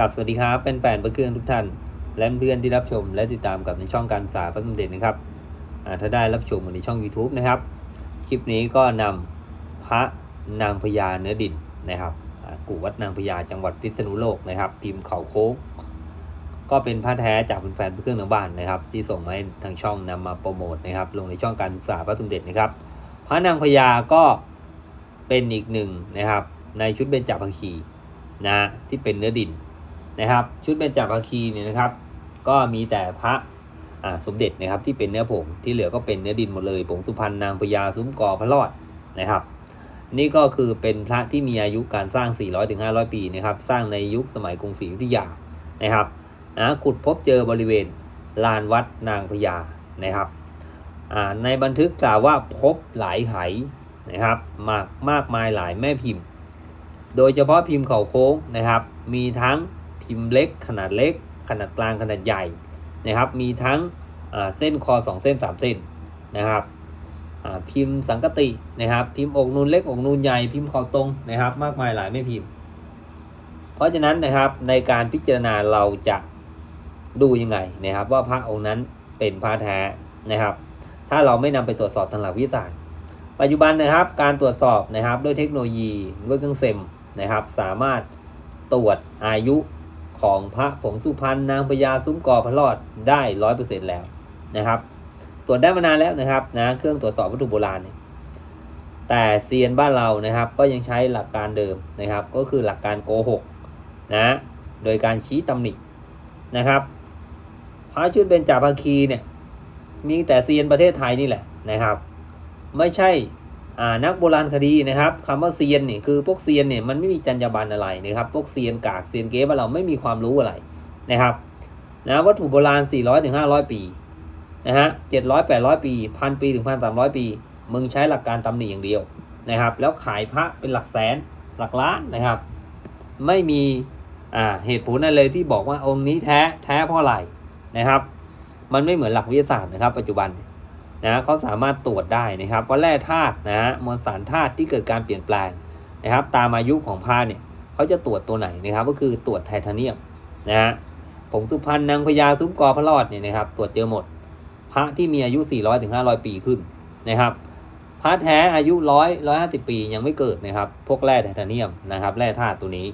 กับสวัสดีครับเป็นแฟนประเครื่องทุกท่าน และเพื่อนที่รับชมและติดตามกับในช่องการศึกษาพระสมเด็จนะครับถ้าได้รับชมในช่อง YouTube นะครับ คลิปนี้ก็นำพระนางพญาเนื้อดินนะครับกู่วัดนางพญาจังหวัดพิษณุโลกนะครับพิมพ์เขาโค้ง ก็เป็นพระแท้จากแฟนๆเครื่องทางบ้านนะครับ ที่ส่งมาให้ทางช่องนำมาโปรโมทนะครับ ลงในช่องการศึกษาพระสมเด็จนะครับ พระนางพญาก็เป็นอีกหนึ่งนะครับ ในชุดเบญจภาคีนะที่เป็นเนื้อดิน นะครับ ชุดเบญจภาคีเนี่ยนะครับ ก็มีแต่พระสมเด็จนะครับที่เป็นเนื้อผงที่เหลือก็เป็นเนื้อดินหมดเลยผงสุพรรณนางพญาซุ้มกอพระรอดนะครับ นี่ก็คือเป็นพระที่มีอายุการสร้าง 400-500 ปีนะครับ สร้างในยุคสมัยกรุงศรีอยุธยานะครับนะขุดพบเจอบริเวณลานวัดนางพญานะครับในบันทึกกล่าวว่าพบหลายไหนะครับมากมากมายหลายแม่พิมพ์ โดยเฉพาะพิมพ์เขาโค้งนะครับ มีทั้ง พิมพ์เล็ก ขนาดเล็ก ขนาดกลางขนาดใหญ่นะครับ มีทั้งเส้นคอ 2 เส้น 3 เส้นนะครับพิมพ์สังกตินะครับ พิมพ์อกนูนเล็กอกนูนใหญ่พิมพ์คอตรงนะครับ มากมายหลายแม่พิมพ์ เพราะฉะนั้นนะครับในการพิจารณาเราจะดูยังไงนะครับ ว่าพระองค์นั้นเป็นพระแท้นะครับ ถ้าเราไม่นำไปตรวจสอบทางหลักวิทยาศาสตร์ปัจจุบันนะครับการตรวจสอบนะครับด้วยเทคโนโลยีด้วยเครื่องเซมนะครับ สามารถตรวจอายุ ของพระผงสุพรรณนางพญาซุ้มกอพระรอดได้ร้อยเปอร์เซ็นแล้วนะครับ ตรวจได้มานานแล้วนะครับนะเครื่องตรวจสอบวัตถุโบราณเนี่ยแต่เซียนบ้านเรานะครับ ก็ยังใช้หลักการเดิมนะครับ ก็คือหลักการโกหกนะโดยการชี้ตำหนินะครับพระชุดเบญจภาคีเนี่ยมีแต่เซียนประเทศไทยนี่แหละนะครับ ไม่ใช่ นักโบราณคดีนะครับคำว่าเซียนเนี่ยคือพวกเซียนเนี่ยมันไม่มีจรรยาบรรณอะไรนะครับ พวกเซียนกากเซียนเก๊ว่าเราไม่มีความรู้อะไรนะครับนะวัตถุโบราณ 400ถึง500 ปีนะฮะ700 800ปีพันปีถึงพันสามร้อยปี มึงใช้หลักการตำหนิอย่างเดียวนะครับ แล้วขายพระเป็นหลักแสนหลักล้านนะครับ ไม่มีอ่าเหตุผลอะไรเลยที่บอกว่าองค์นี้แท้แท้เพราะอะไรนะครับ มันไม่เหมือนหลักวิทยาศาสตร์นะครับ ปัจจุบัน นะเขาสามารถตรวจได้นะครับว่าแร่ธาตุนะฮะมวลสารธาตุที่เกิดการเปลี่ยนแปลงนะครับ ตามอายุของผ้าเนี่ยเขาจะตรวจตัวไหนนะครับ ก็คือตรวจไทเทเนียมนะฮะผงสุพรรณนางพญาซุ้มกอพระรอดเนี่ยนะครับ ตรวจเจอหมด พระที่มีอายุ 400ถึง500 ปีขึ้นนะครับพระแท้อายุ100 150ปียังไม่เกิดนะครับ พวกแร่ไทเทเนียมนะครับ แร่ธาตุตัวนี้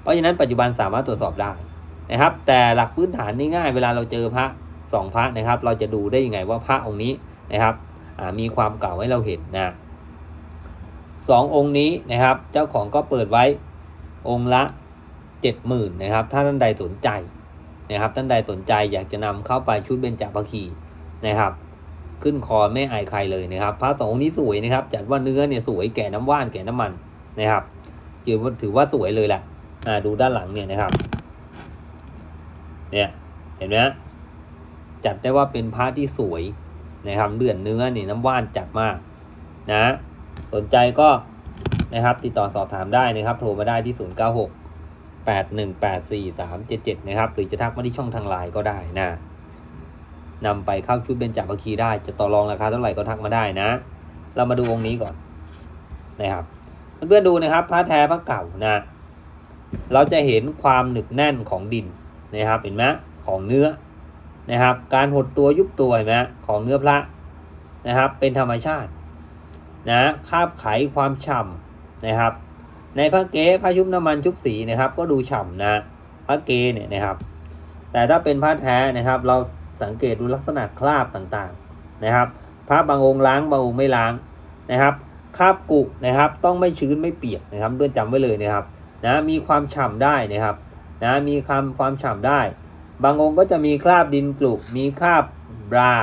เพราะฉะนั้นปัจจุบันสามารถตรวจสอบได้นะครับ แต่หลักพื้นฐานง่ายๆเวลาเราเจอพระ สองพระนะครับ เราจะดูได้ยังไงว่าพระองค์นี้นะครับมีความเก่าให้เราเห็นนะสององค์นี้นะครับ เจ้าของก็เปิดไว้องค์ละเจ็ดหมื่นนะครับ ถ้าท่านใดสนใจนะครับ ท่านใดสนใจอยากจะนำเข้าไปชุดเบญจภาคีนะครับ ขึ้นคอไม่อายใครเลยนะครับพระสององค์นี้สวยนะครับ จัดว่าเนื้อเนี่ยสวยแก่น้ำว่านแก่น้ำมันนะครับถือว่าถือว่าสวยเลยแหละดูด้านหลังเนี่ยนะครับ เนี่ยเห็นไหมฮะ จัดได้ว่าเป็นพระที่สวยนะครับเลือนเนื้อนี่น้ำว่านจัดมากนะสนใจก็นะครับติดต่อสอบถามได้นะครับ โทรมาได้ที่ 0 9 6 8 1 8 4 3 7 7 นะครับ หรือจะทักมาที่ช่องทางไลน์ก็ได้นะนำไปเข้าชุดเบญจภคีได้จะต่อรองราคาเท่าไหร่ก็ทักมาได้นะ เรามาดูองค์นี้ก่อนนะครับเพื่อนๆดูนะครับพระแท้พระเก่านะเราจะเห็นความหนึบแน่นของดินนะครับเห็นไหมของเนื้อ นะครับ การหดตัวยุบตัวนไหมของเนื้อพระนะครับ เป็นธรรมชาตินะคาบไขความฉ่ำนะครับ ในพระเก๊พระยุบน้ำมันชุบสีนะครับ ก็ดูฉ่ำนะพระเกเนี่ยนะครับ แต่ถ้าเป็นพระแท้นะครับ เราสังเกตดูลักษณะคราบต่างๆนะครับ พระบางองค์ล้างบางองค์ไม่ล้างนะครับคราบกุนะครับ ต้องไม่ชื้นไม่เปียกนะครับเพื่อนจำไว้เลยนะครับนะมีความฉ่ำได้นะครับนะมีความความฉ่ำได้ บางองค์ก็จะมีคราบดินกลุกมีคราบรา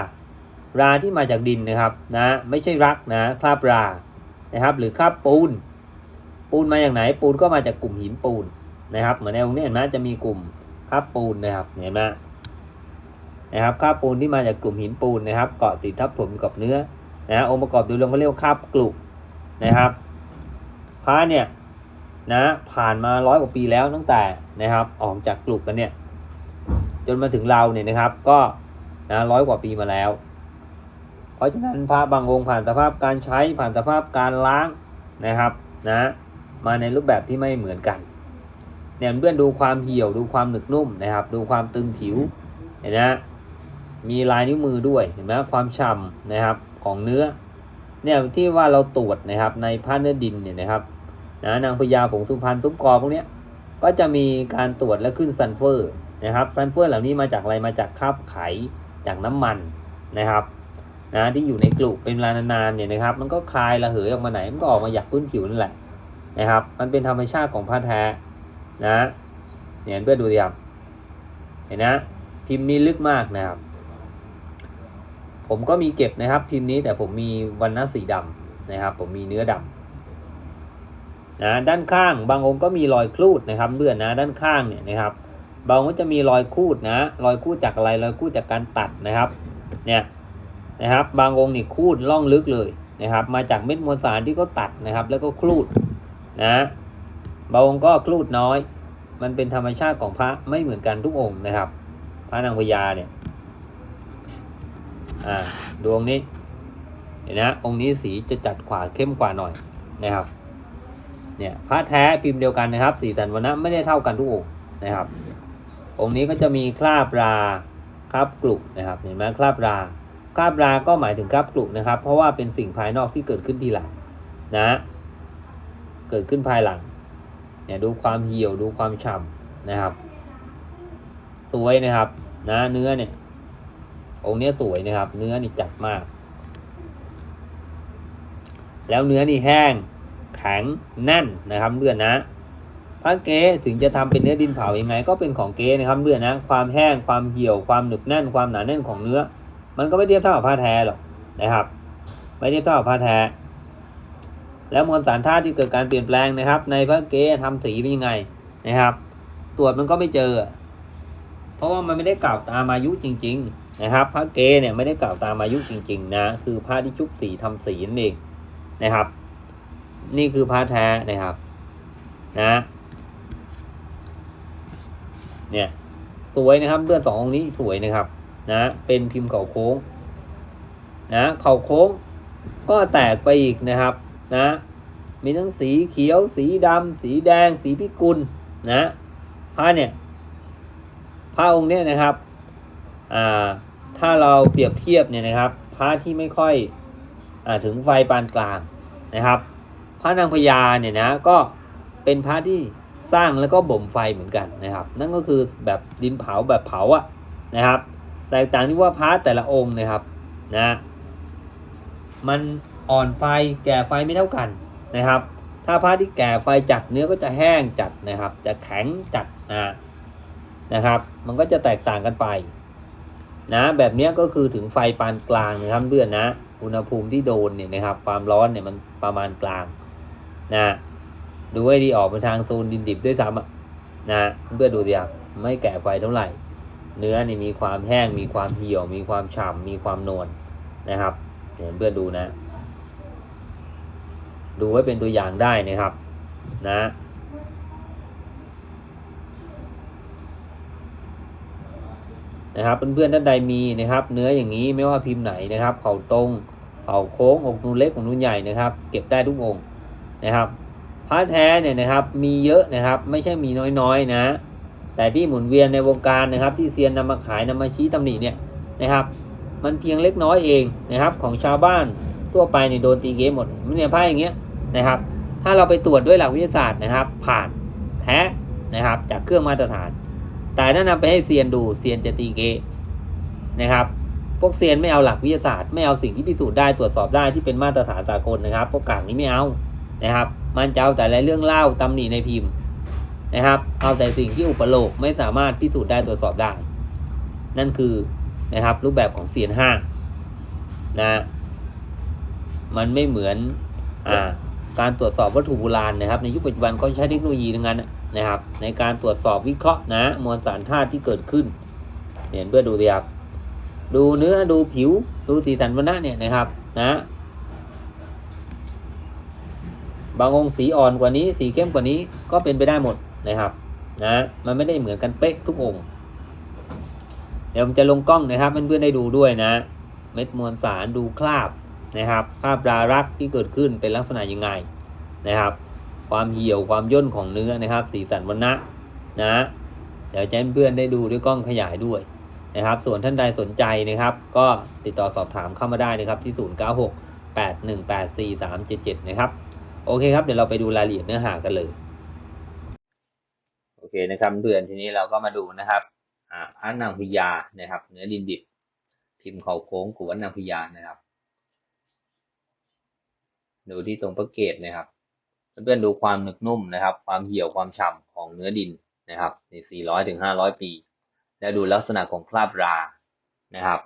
ราที่มาจากดินนะครับนะไม่ใช่รักนะคราบรานะครับ หรือคราบปูน ปูนมาอย่างไหน ปูนก็มาจากกลุ่มหินปูนนะครับ เหมือนในองค์นี้เห็นไหมจะมีกลุ่มคราบปูนนะครับเห็นไหมนะครับคราบปูนที่มาจากกลุ่มหินปูนนะครับ เกาะติดทับถมอยู่กับเนื้อนะองค์ประกอบโดยรวมเขาเรียกว่าคราบกลุกนะครับพระเนี่ยนะผ่านมาร้อยกว่าปีแล้วตั้งแต่นะครับออกจากกลุ่มกันเนี่ย จนมาถึงเราเนี่ยนะครับ ก็นะร้อยกว่าปีมาแล้ว เพราะฉะนั้นพระบางองค์ผ่านสภาพการใช้ผ่านสภาพการล้างนะครับนะมาในรูปแบบที่ไม่เหมือนกันเนี่ยเพื่อนดูความเหี่ยวดูความหนึบนุ่มนะครับ ดูความตึงผิวเห็นนะมีลายนิ้วมือด้วยเห็นไหมความฉ่ำนะครับของเนื้อเนี่ยที่ว่าเราตรวจนะครับในผ้าเนื้อดินเนี่ยนะครับนะนางพญาผงสุพรรณซุ้มกอพวกเนี้ยก็จะมีการตรวจและขึ้นซัลเฟอร์ นะครับซัลเฟอร์เหล่านี้มาจากอะไรมาจากคราบไขจากน้ำมันนะครับนะที่อยู่ในกลุ่มเป็นเวลานานๆเนี่ยนะครับ มันก็คลายระเหยออกมาไหนมันก็ออกมาจากพื้นผิวนั่นแหละนะครับ มันเป็นธรรมชาติของผ้าแท้นะเนี่ยเพื่อนดูดิครับเห็นนะพิมพ์นี้ลึกมากนะครับ ผมก็มีเก็บนะครับพิมพ์นี้แต่ผมมีวันนะสีดำนะครับ ผมมีเนื้อดำนะด้านข้างบางองค์ก็มีรอยครูดนะครับเพื่อนนะด้านข้างเนี่ยนะครับ บางองค์ก็จะมีรอยคูดนะ รอยคูดจากอะไร รอยคูดจากการตัดนะครับ เนี่ยนะครับ บางองค์นี่คูดล่องลึกเลยนะครับ มาจากเม็ดมวลสารที่เขาตัดนะครับ แล้วก็ครูดนะ บางองค์ก็คลูดน้อย มันเป็นธรรมชาติของพระไม่เหมือนกันทุกองค์นะครับ พระนางพญาเนี่ย อ่าดวงนี้ เห็นนะองค์นี้สีจะจัดขวาเข้มกว่าหน่อยนะครับ เนี่ยพระแท้พิมพ์เดียวกันนะครับ สีสันวันนะไม่ได้เท่ากันทุกองค์นะครับ องค์นี้ก็จะมีคราบราคราบกลุนะครับเห็นไหมคราบราคราบราก็หมายถึงคราบกลุนะครับ เพราะว่าเป็นสิ่งภายนอกที่เกิดขึ้นทีหลังนะ เกิดขึ้นภายหลังเนี่ยดูความเหี่ยวดูความฉ่ำนะครับ สวยนะครับนะเนื้อเนี่ย องค์นี้สวยนะครับ เนื้อนี่จัดมาก แล้วเนื้อนี่แห้งแข็งแน่นนะครับเพื่อนนะ พระเก๊ถึงจะทำเป็นเนื้อดินเผายังไง ก็เป็นของเก๊นะครับเพื่อนนะความแห้งความเหี่ยวความหนึบแน่นความหนาแน่นของเนื้อ มันก็ไม่เทียบเท่ากับผ้าแท้หรอกนะครับ ไม่เทียบเท่ากับผ้าแท้ แล้วมวลสารธาตุที่เกิดการเปลี่ยนแปลงนะครับ ในพระเก๊ทำสีเป็นยังไงนะครับ ตรวจมันก็ไม่เจอ เพราะว่ามันไม่ได้กล่าวตามอายุจริง ๆ นะครับพระเกเนี่ยไม่ได้กล่าวตามอายุจริง ๆ นะคือพระที่ชุบสีทำสีนั่นเองนะครับ นี่คือพระแท้นะครับ นะ เนี่ยสวยนะครับเลือดสององค์นี้สวยนะครับนะเป็นพิมพ์เข่าโค้งนะเข่าโค้งก็แตกไปอีกนะครับนะมีทั้งสีเขียว สีดำสีแดง สีพิกุลนะผ้าเนี่ยผ้าองค์เนี่ยนะครับอ่าถ้าเราเปรียบเทียบเนี่ยนะครับผ้าที่ไม่ค่อยอ่าถึงไฟปานกลางนะครับพระนางพญาเนี่ยนะก็เป็นพระที่ สร้างแล้วก็บ่มไฟเหมือนกันนะครับ นั่นก็คือแบบดินเผาแบบเผาอะนะครับ แตกต่างที่ว่าพระแต่ละองค์นะครับนะมันอ่อนไฟแก่ไฟไม่เท่ากันนะครับ ถ้าพระที่แก่ไฟจัดเนื้อก็จะแห้งจัดนะครับ จะแข็งจัดนะนะครับ มันก็จะแตกต่างกันไปนะแบบนี้ก็คือถึงไฟปานกลางนะครับเพื่อนนะ อุณหภูมิที่โดนเนี่ยนะครับ ความร้อนเนี่ยมันประมาณกลางนะ ดูให้ดีออกไปทางโซนดินดิบด้วยซ้ำอะนะเพื่อดูดิครับไม่แก่ไฟเท่าไหร่ เนื้อนี่มีความแห้งมีความเหี่ยว มีความฉ่ำมีความนวลนะครับเดี๋ยวเพื่อนดูนะ ดูไว้เป็นตัวอย่างได้นะครับนะนะครับเพื่อนๆท่านใดมีนะครับ เนื้ออย่างนี้ไม่ว่าพิมพ์ไหนนะครับ เขาตรงเขาโค้งอกนูนเล็กของนูนใหญ่นะครับ เก็บได้ทุกองค์นะครับ ระแท้เนี่ยนะครับมีเยอะนะครับไม่ใช่มีน้อยๆนะ แต่ที่หมุนเวียนในวงการนะครับ ที่เซียนนำมาขายนำมาชี้ตำหนิเนี่ยนะครับ มันเพียงเล็กน้อยเองนะครับของชาวบ้านทั่วไปในยโดนตีเกมหมดมันเนี่ยผ้าอย่างเงี้ยนะครับ ถ้าเราไปตรวจด้วยหลักวิทยาศาสตร์นะครับ ผ่านแท้นะครับจากเครื่องมาตรฐาน แต่ถ้านำไปให้เซียนดูเซียนจะตีเกนะครับพวกเซียนไม่เอาหลักวิทยาศาสตร์ไม่เอาสิ่งที่พิสูจน์ได้ตรวจสอบได้ที่เป็นมาตรฐานสากลนะครับพวกกลางนี้ไม่เอา นะครับ มันจะเอาแต่อะเรื่องเล่าตำหนิในพิมพ์นะครับ เอาแต่สิ่งที่อุปโลกไม่สามารถพิสูจน์ได้ตรวจสอบได้ นั่นคือนะครับรูปแบบของเซียนห้างนะ มันไม่เหมือนอ่าการตรวจสอบวัตถุโบราณนะครับ ในยุคปัจจุบันเขาใช้เทคโนโลยีทั้งนั้นนะครับ ในการตรวจสอบวิเคราะห์นะมวลสารธาตุที่เกิดขึ้นเห็นเพื่อดูดีครับดูเนื้อดูผิวดูสีสันวันนะเนี่ยนะครับนะ บางองค์สีอ่อนกว่านี้ สีเข้มกว่านี้ก็เป็นไปได้หมดนะครับนะมันไม่ได้เหมือนกันเป๊ะทุกองค์เดี๋ยวผมจะลงกล้องนะครับเพื่อนๆได้ดูด้วยนะ เม็ดมวลสารดูคราบนะครับคราบรารักที่เกิดขึ้นเป็นลักษณะยังไงนะครับ ความเหี่ยวความย่นของเนื้อนะครับ สีสันวันนะนะเดี๋ยวแจ้งเพื่อนได้ดูด้วยกล้องขยายด้วยนะครับ ส่วนท่านใดสนใจนะครับ ก็ติดต่อสอบถามเข้ามาได้นะครับที่ 096 8184 377 นะครับ โอเคครับเดี๋ยวเราไปดูรายละเอียดเนื้อหากันเลย โอเคนะครับเพื่อนทีนี้เราก็มาดูนะครับอ่าพระนางพญานะครับ เนื้อดินดิบพิมพ์เขาโค้งกุวัฒนางพญานะครับ ดูที่ตรงพระเกตนะครับเพื่อนๆดูความหนึบนุ่มนะครับ ความเหี่ยวความฉ่ำของเนื้อดินนะครับใน 400ถึง500 ปี แล้วดูลักษณะของคราบรานะครับ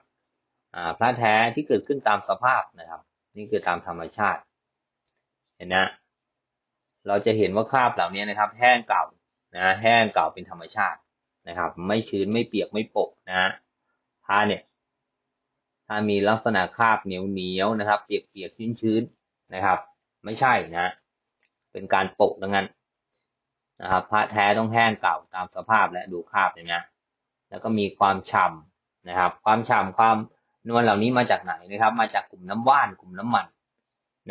อ่าพระแท้ที่เกิดขึ้นตามสภาพนะครับ นี่คือตามธรรมชาติ เห็นนะเราจะเห็นว่าคราบเหล่านี้นะครับ แห้งเก่านะแห้งเก่าเป็นธรรมชาตินะครับ ไม่ชื้นไม่เปียกไม่ปกนะผ้าเนี่ย ถ้ามีลักษณะคราบเหนียวเหนียวนะครับ เปียกเปียกชื้นชื้นนะครับ ไม่ใช่นะ เป็นการปะดังนั้นนะครับผ้าแท้ต้องแห้งเก่าตามสภาพและดูคราบอย่างนี้แล้วก็มีความฉ่ำนะครับ ความฉ่ำความนวลเหล่านี้มาจากไหนนะครับ มาจากกลุ่มน้ำว่านกลุ่มน้ำมัน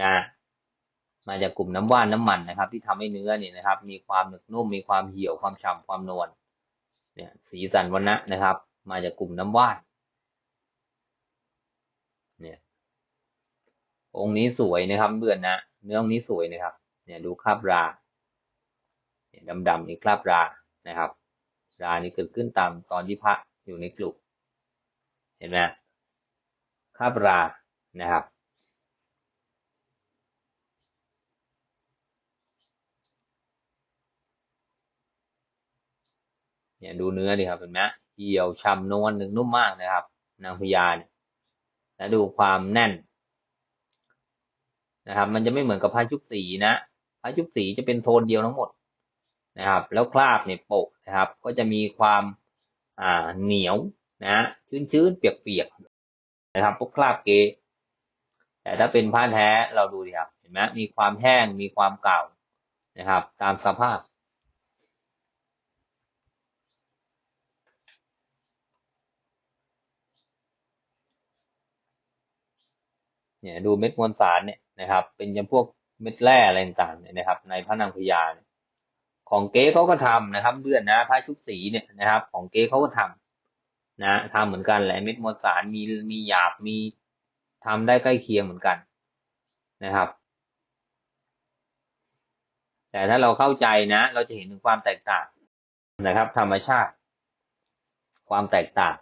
นะ มาจากกลุ่มน้ำว่านน้ำมันนะครับ ที่ทำให้เนื้อเนี่ยนะครับ มีความหนึบนุ่มมีความเหี่ยวความฉ่ำความนวลเนี่ย สีสันวันนะนะครับ มาจากกลุ่มน้ำว่านเนี่ย องค์นี้สวยนะครับเบื่อนนะเนื้อองค์นี้สวยนะครับ เนี่ยดูคราบราเนี่ยดำๆนี่คราบรานะครับ รานี่เกิดขึ้นตามตอนที่พระอยู่ในกลุ่มเห็นไหมคราบรานะครับ เนี่ยดูเนื้อดิครับเห็นไหมเหี่ยวฉ่ำนวลหนึ่งนุ่มมากนะครับ นางพญาเนี่ยแล้วดูความแน่นนะครับ มันจะไม่เหมือนกับผ้าชุบสีนะผ้าชุบสีจะเป็นโทนเดียวทั้งหมดนะครับ แล้วคราบเนี่ยโปะนะครับ ก็จะมีความอ่าเหนียวนะชื้นๆเปียกๆนะครับพวกคราบเกแต่ถ้าเป็นผ้าแท้เราดูดิครับเห็นไหมมีความแห้งมีความเก่านะครับ ตามสภาพ เนี่ยดูเม็ดมวลสารเนี่ยนะครับ เป็นจำพวกเม็ดแร่อะไรต่างๆเนี่ยนะครับ ในพระนางพญาของเก๊เขาก็ทำนะครับเบื่อนนะผ้าชุบสีเนี่ยนะครับ ของเก๊เขาก็ทำนะทำเหมือนกันแหละเม็ดมวลสารมีมีหยาบมีทำได้ใกล้เคียงเหมือนกันนะครับ แต่ถ้าเราเข้าใจนะ เราจะเห็นถึงความแตกต่างนะครับ ธรรมชาติ ความแตกต่าง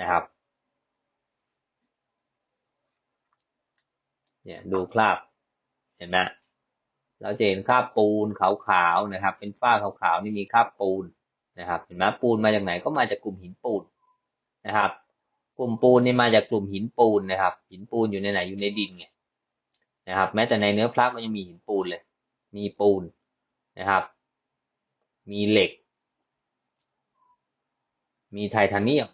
นะครับ เนี่ยดูคราบเห็นไหมเราจะเห็นคราบปูนขาวๆนะครับ เป็นฝ้าขาวๆนี่มีคราบปูนนะครับ เห็นไหมปูนมาจากไหนก็มาจากกลุ่มหินปูนนะครับ กลุ่มปูนนี่มาจากกลุ่มหินปูนนะครับ หินปูนอยู่ในไหนอยู่ในดินไงนะครับ แม้แต่ในเนื้อพระก็ยังมีหินปูนเลย มีปูนนะครับ มีเหล็ก มีไทเทเนียม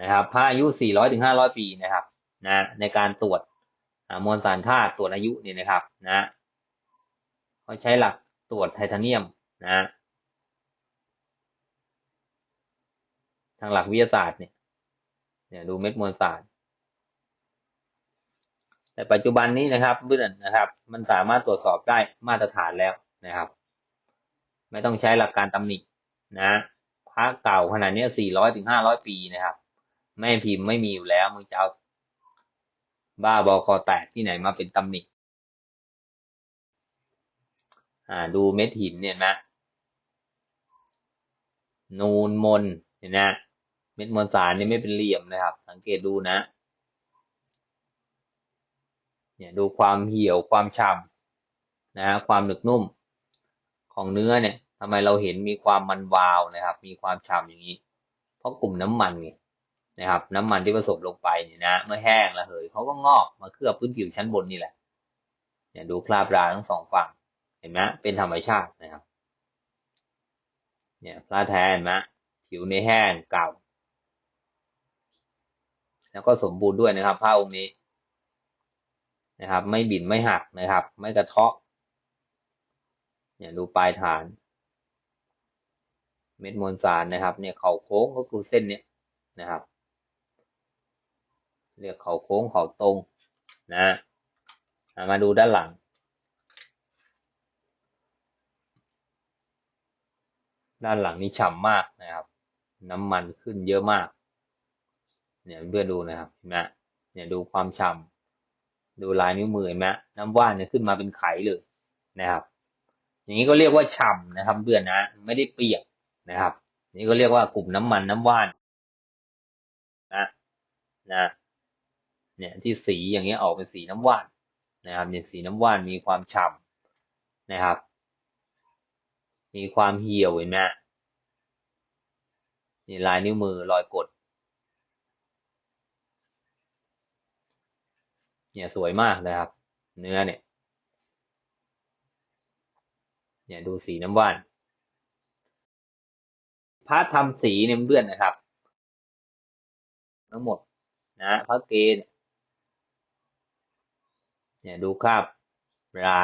นะครับพระอายุ 400-500 ปีนะครับนะในการตรวจ มวลสารธาตุตรวจอายุเนี่ยนะครับนะเขาใช้หลักตรวจไทเทเนียมนะทางหลักวิทยาศาสตร์เนี่ยเนี่ยดูเม็ดมวลสาร แต่ปัจจุบันนี้นะครับเพื่อนนะครับ มันสามารถตรวจสอบได้มาตรฐานแล้วนะครับ ไม่ต้องใช้หลักการตำหนินะพระเก่าขนาดนี้สี่ร้อยถึงห้าร้อยปีนะครับไม่พิมพ์ไม่มีอยู่แล้วมึงจะเอา บ้าบอคอแตกที่ไหนมาเป็นตำหนิอ่าดูเม็ดหินเนี่ยนะนูนมนเห็นนะเม็ดมวลสารนี่ไม่เป็นเหลี่ยมนะครับ สังเกตดูนะ เนี่ยดูความเหี่ยวความฉ่ำนะความหนึบนุ่มของเนื้อเนี่ยทำไมเราเห็นมีความมันวาวนะครับ มีความฉ่ำอย่างนี้ เพราะกลุ่มน้ำมันไง นะครับ น้ำมันที่ผสมลงไปเนี่ยนะเมื่อแห้งแล้วเหยเขาก็งอกมาเคลือบพื้นผิวชั้นบนนี่แหละเนี่ยดูคราบราทั้งสองฝั่งเห็นไหมเป็นธรรมชาตินะครับเนี่ยพระแท้เห็นไหมผิวในแห้งเก่า แล้วก็สมบูรณ์ด้วยนะครับผ้าองค์นี้นะครับ ไม่บินไม่หักนะครับ ไม่กระเทาะเนี่ยดูปลายฐาน เม็ดมวลสารนะครับ เนี่ยเขาโค้งก็คือเส้นเนี้ยนะครับ เรียกเขาโค้งเขาตรงนะมาดูด้านหลัง ด้านหลังนี่ฉ่ำมากนะครับ น้ำมันขึ้นเยอะมาก เนี่ยเพื่อนดูนะครับเห็นไหมเนี่ยดูความฉ่ำดูลายนิ้วมือเห็นไหมน้ำว่านเนี่ยขึ้นมาเป็นไขเลยนะครับอย่างนี้ก็เรียกว่าฉ่ำนะครับเพื่อนนะไม่ได้เปียกนะครับ นี่ก็เรียกว่ากลุ่มน้ำมันน้ำว่านนะนะ เนี่ยที่สีอย่างเงี้ยออกเป็นสีน้ำว่านนะครับเนี่ยสีน้ำว่านมีความฉ่ำนะครับ มีความเหี่ยวเห็นไหมนี่ลายนิ้วมือรอยกดเนี่ยสวยมากนะครับ เนื้อเนี่ย เนี่ยดูสีน้ำว่านพระทำสีเนี่ยเพื่อนนะครับ ทั้งหมดนะพระเกณฑ์ เนี่ยดูคราบรา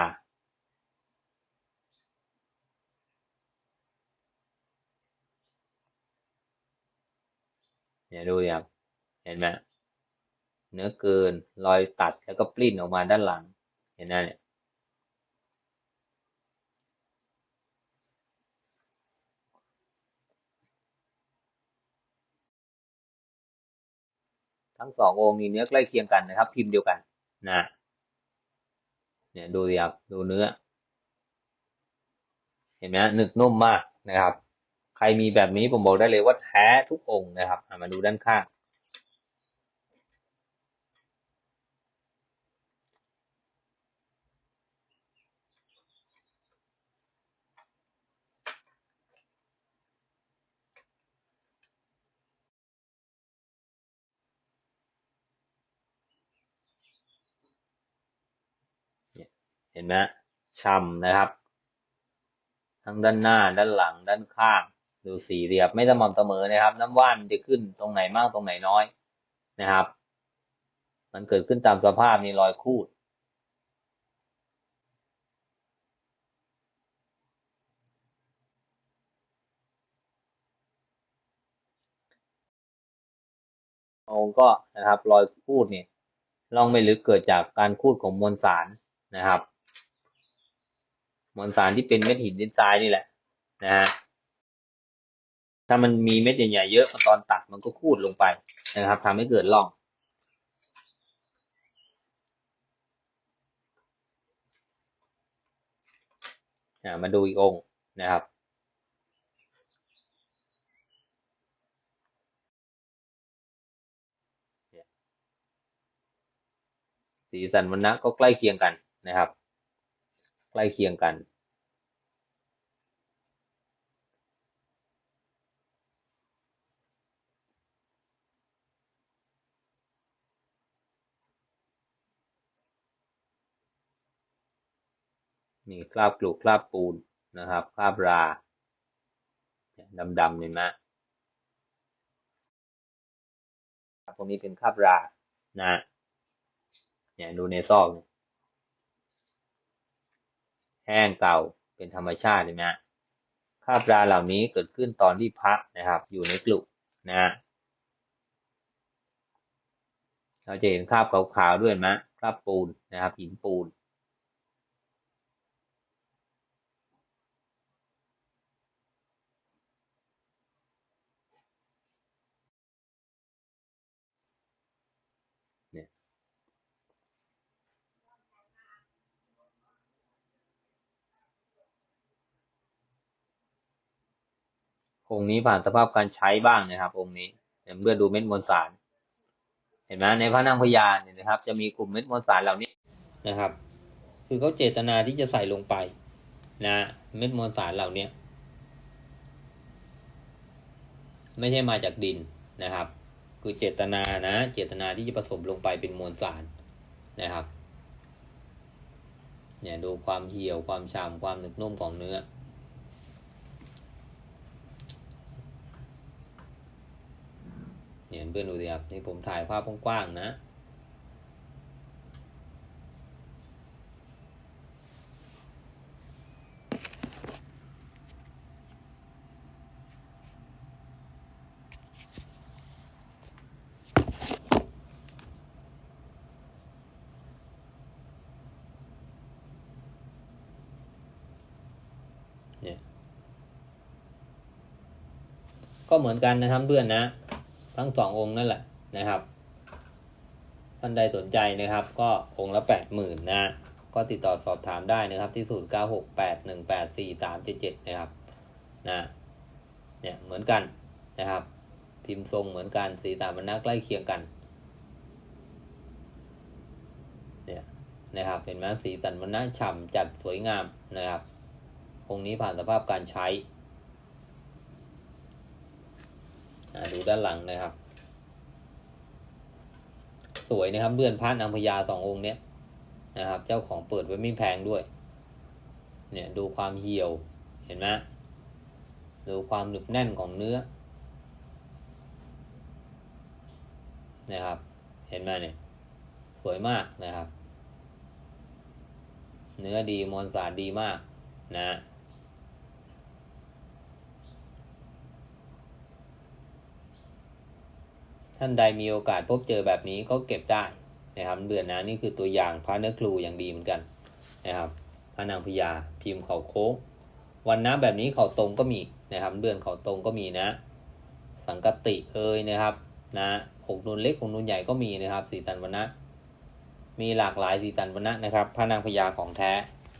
เนี่ยดูอย่างเห็นไหมเนื้อเกินรอยตัดแล้วก็ปลิ้นออกมาด้านหลัง เห็นไหมเนี่ยทั้งสององค์นี้เนื้อใกล้เคียงกันนะครับ พิมพ์เดียวกันนะ เนี่ยดูสิครับดูเนื้อ เห็นไหมหนึบนุ่มมากนะครับ ใครมีแบบนี้ผมบอกได้เลยว่าแท้ทุกองค์นะครับมาดูด้านข้าง เห็นไหมช่ำนะครับ ทั้งด้านหน้าด้านหลังด้านข้าง ดูสีเรียบไม่สม่ำเสมอนะครับ น้ำว่านจะขึ้นตรงไหนมากตรงไหนน้อยนะครับ มันเกิดขึ้นตามสภาพนี่รอยคูดองค์ก็นะครับรอยคูดเนี่ยล่องไม่ลึกเกิดจากการคูดของมวลสารนะครับ มวลสารที่เป็นเม็ดหินดินทรายนี่แหละ นะฮะถ้ามันมีเม็ดใหญ่ๆเยอะตอนตัดมันก็คูดลงไปนะครับทำให้เกิดร่องมาดูอีกองค์นะครับ สีสันวันนะก็ใกล้เคียงกันนะครับ ล้เคียงกัน นี่คราบกลุคราบปูนนะครับคราบราดำๆเห็นไหมครับตรงนี้เป็นคราบรานะเนี่ยดูในซอกเนี่ย แห้งเก่าเป็นธรรมชาติเลยนะคราบราเหล่านี้เกิดขึ้นตอนที่พระนะครับ อยู่ในกลุ่นะเราจะเห็นคราบขาวๆด้วยไหมคราบปูนนะครับหินปูน เนี่ย องค์นี้ผ่านสภาพการใช้บ้างนะครับ องค์นี้เดี๋ยวเพื่อดูเม็ดมวลสาร เห็นไหมในพระนางพญาเนี่ยนะครับ จะมีกลุ่มเม็ดมวลสารเหล่านี้นะครับ คือเขาเจตนาที่จะใส่ลงไป นะ เม็ดมวลสารเหล่านี้ไม่ใช่มาจากดินนะครับ คือเจตนานะ เจตนาที่จะผสมลงไปเป็นมวลสารนะครับเนี่ยดูความเหี่ยวความฉ่ำความหนึบนุ่มของเนื้อ เนี่ยเพื่อนดูสิครับนี่ผมถ่ายภาพกว้างๆนะ เนี่ย ก็เหมือนกันนะครับเพื่อนนะ ทั้งสององค์นั่นแหละนะครับท่านใดสนใจนะครับ ก็องค์ละแปดหมื่นนะก็ติดต่อสอบถามได้นะครับ ที่ศูนย์เก้าหกแปดหนึ่งแปดสี่สามเจ็ดเจ็ดนะครับนะเนี่ยเหมือนกันนะครับ พิมพ์ทรงเหมือนกันสีสันมันน่าใกล้เคียงกันเนี่ยนะครับเห็นไหมสีสันมันน่าฉ่ำจัดสวยงามนะครับองค์นี้ผ่านสภาพการใช้อ่า ดูด้านหลังนะครับ สวยนะครับเลื่อนพระนางพญาสององค์เนี้ยนะครับ เจ้าของเปิดไว้ไม่แพงด้วย เนี่ยดูความเหี่ยวเห็นไหมดูความหนึบแน่นของเนื้อนะครับ เห็นไหมเนี่ยสวยมากนะครับ เนื้อดีมวลสารดีมากนะ ท่านใดมีโอกาสพบเจอแบบนี้ก็เก็บได้นะครับเดือนนะนี่คือตัวอย่างพระเนื้อครูอย่างดีเหมือนกันนะครับพระนางพญาพิมพ์เขาโค้งวันนะแบบนี้เขาตรงก็มีนะครับเดือนเขาตรงก็มีนะ สังกติเอยนะครับนะอกนูนเล็กอกนูนใหญ่ก็มีนะครับสีสันวันนะมีหลากหลายสีสันวันนะนะครับพระนางพญาของแท้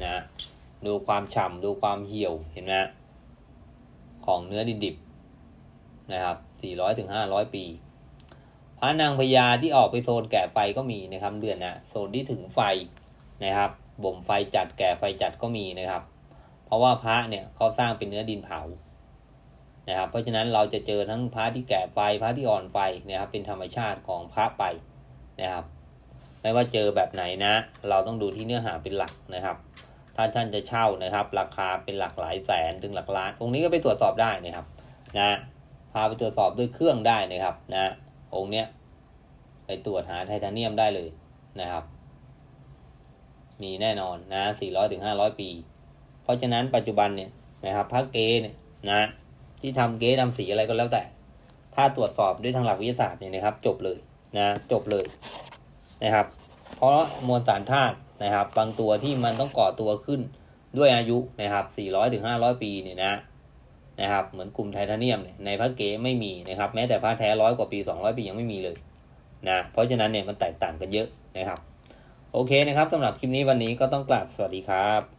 นะดูความฉ่ำดูความเหี่ยวเห็นไหมของเนื้อดิบๆนะครับ400ถึง500 ปี พระนางพญาที่ออกไปโซนแก่ไฟก็มีนะครับ เดือนนะโซนที่ถึงไฟนะครับบ่มไฟจัดแก่ไฟจัดก็มีนะครับ เพราะว่าพระเนี่ยเขาสร้างเป็นเนื้อดินเผานะครับ เพราะฉะนั้นเราจะเจอทั้งพระที่แก่ไฟพระที่อ่อนไฟนะครับ เป็นธรรมชาติของพระไปนะครับ ไม่ว่าเจอแบบไหนนะ เราต้องดูที่เนื้อหาเป็นหลักนะครับ ถ้าท่านจะเช่านะครับ ราคาเป็นหลักหลายแสนถึงหลักล้านองค์นี้ก็ไปตรวจสอบได้นะครับ นะพาไปตรวจสอบด้วยเครื่องได้นะครับ นะ องค์เนี้ยไปตรวจหาไทเทเนียมได้เลยนะครับ มีแน่นอนนะ 400ถึง500 ปี เพราะฉะนั้นปัจจุบันเนี่ยนะครับพระเกเนี่ยนะที่ทำเก๊ทำสีอะไรก็แล้วแต่ ถ้าตรวจสอบด้วยทางหลักวิทยาศาสตร์เนี่ยนะครับ จบเลยนะจบเลยนะครับ เพราะมวลสารธาตุนะครับ บางตัวที่มันต้องก่อตัวขึ้นด้วยอายุนะครับ 400ถึง500 ปีเนี่ยนะ นะครับ เหมือนกลุ่มไทเทเนียมเนี่ยในพระเก๋ไม่มีนะครับ แม้แต่พระแท้ร้อยกว่าปี 200 ปียังไม่มีเลยนะเพราะฉะนั้นเนี่ยมันแตกต่างกันเยอะนะครับ โอเคนะครับสำหรับคลิปนี้วันนี้ก็ต้องกลับสวัสดีครับ